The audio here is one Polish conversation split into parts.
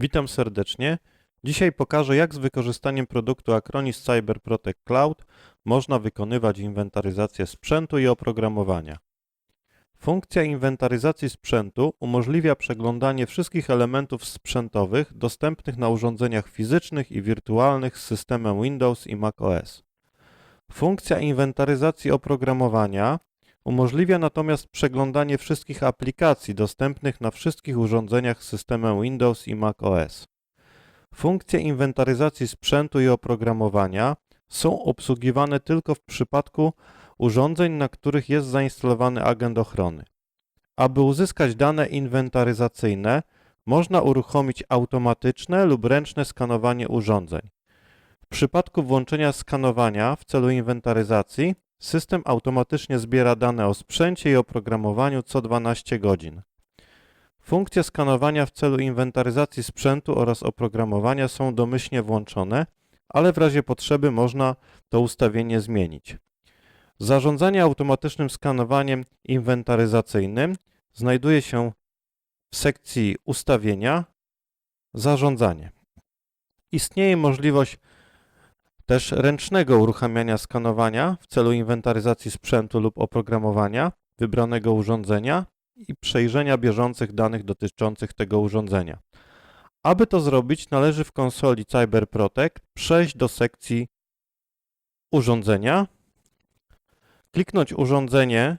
Witam serdecznie. Dzisiaj pokażę, jak z wykorzystaniem produktu Acronis Cyber Protect Cloud można wykonywać inwentaryzację sprzętu i oprogramowania. Funkcja inwentaryzacji sprzętu umożliwia przeglądanie wszystkich elementów sprzętowych dostępnych na urządzeniach fizycznych i wirtualnych z systemem Windows i macOS. Funkcja inwentaryzacji oprogramowania umożliwia natomiast przeglądanie wszystkich aplikacji dostępnych na wszystkich urządzeniach z systemem Windows i macOS. Funkcje inwentaryzacji sprzętu i oprogramowania są obsługiwane tylko w przypadku urządzeń, na których jest zainstalowany agent ochrony. Aby uzyskać dane inwentaryzacyjne, można uruchomić automatyczne lub ręczne skanowanie urządzeń. W przypadku włączenia skanowania w celu inwentaryzacji, system automatycznie zbiera dane o sprzęcie i oprogramowaniu co 12 godzin. Funkcje skanowania w celu inwentaryzacji sprzętu oraz oprogramowania są domyślnie włączone, ale w razie potrzeby można to ustawienie zmienić. Zarządzanie automatycznym skanowaniem inwentaryzacyjnym znajduje się w sekcji Ustawienia, Zarządzanie. Istnieje możliwość też ręcznego uruchamiania skanowania w celu inwentaryzacji sprzętu lub oprogramowania wybranego urządzenia i przejrzenia bieżących danych dotyczących tego urządzenia. Aby to zrobić, należy w konsoli CyberProtect przejść do sekcji Urządzenia, kliknąć urządzenie,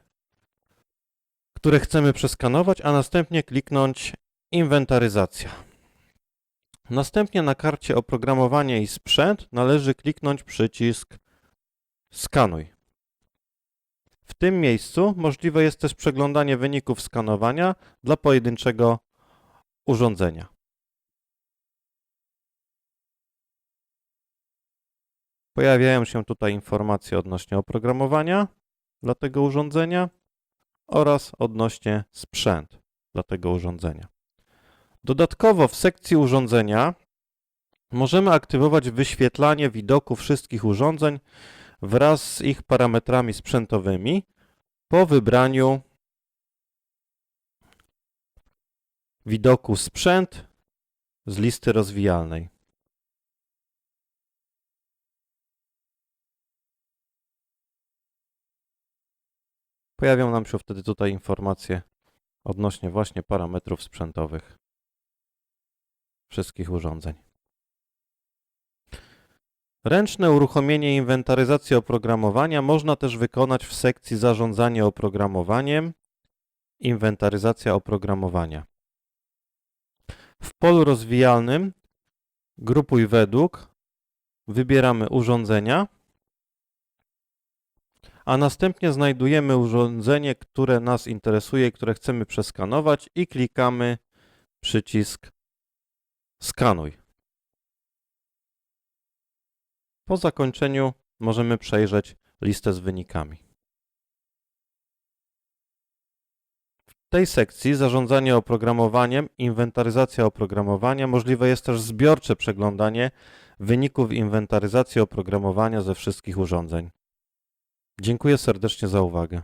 które chcemy przeskanować, a następnie kliknąć Inwentaryzacja. Następnie na karcie Oprogramowanie i sprzęt należy kliknąć przycisk Skanuj. W tym miejscu możliwe jest też przeglądanie wyników skanowania dla pojedynczego urządzenia. Pojawiają się tutaj informacje odnośnie oprogramowania dla tego urządzenia oraz odnośnie sprzęt dla tego urządzenia. Dodatkowo w sekcji urządzenia możemy aktywować wyświetlanie widoku wszystkich urządzeń wraz z ich parametrami sprzętowymi po wybraniu widoku sprzęt z listy rozwijalnej. Pojawią nam się wtedy tutaj informacje odnośnie właśnie parametrów sprzętowych wszystkich urządzeń. Ręczne uruchomienie inwentaryzacji oprogramowania można też wykonać w sekcji Zarządzanie oprogramowaniem, Inwentaryzacja oprogramowania. W polu rozwijalnym Grupuj według wybieramy urządzenia, a następnie znajdujemy urządzenie, które nas interesuje, które chcemy przeskanować i klikamy przycisk Skanuj. Po zakończeniu możemy przejrzeć listę z wynikami. W tej sekcji zarządzanie oprogramowaniem, inwentaryzacja oprogramowania możliwe jest też zbiorcze przeglądanie wyników inwentaryzacji oprogramowania ze wszystkich urządzeń. Dziękuję serdecznie za uwagę.